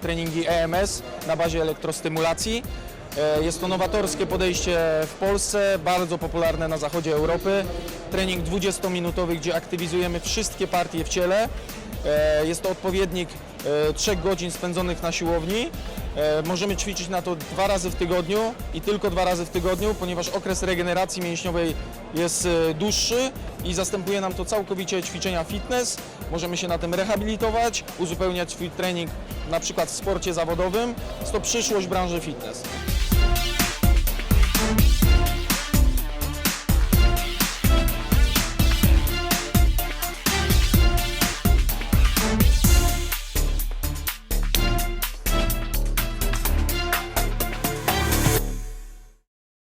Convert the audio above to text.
treningi EMS na bazie elektrostymulacji. E, Jest to nowatorskie podejście w Polsce, bardzo popularne na zachodzie Europy. Trening 20-minutowy, gdzie aktywizujemy wszystkie partie w ciele. E, Jest to odpowiednik 3 godzin spędzonych na siłowni. E, Możemy ćwiczyć na to dwa razy w tygodniu i tylko dwa razy w tygodniu, ponieważ okres regeneracji mięśniowej jest e, dłuższy i zastępuje nam to całkowicie ćwiczenia fitness. Możemy się na tym rehabilitować, uzupełniać swój trening na przykład w sporcie zawodowym. Jest to przyszłość branży fitness.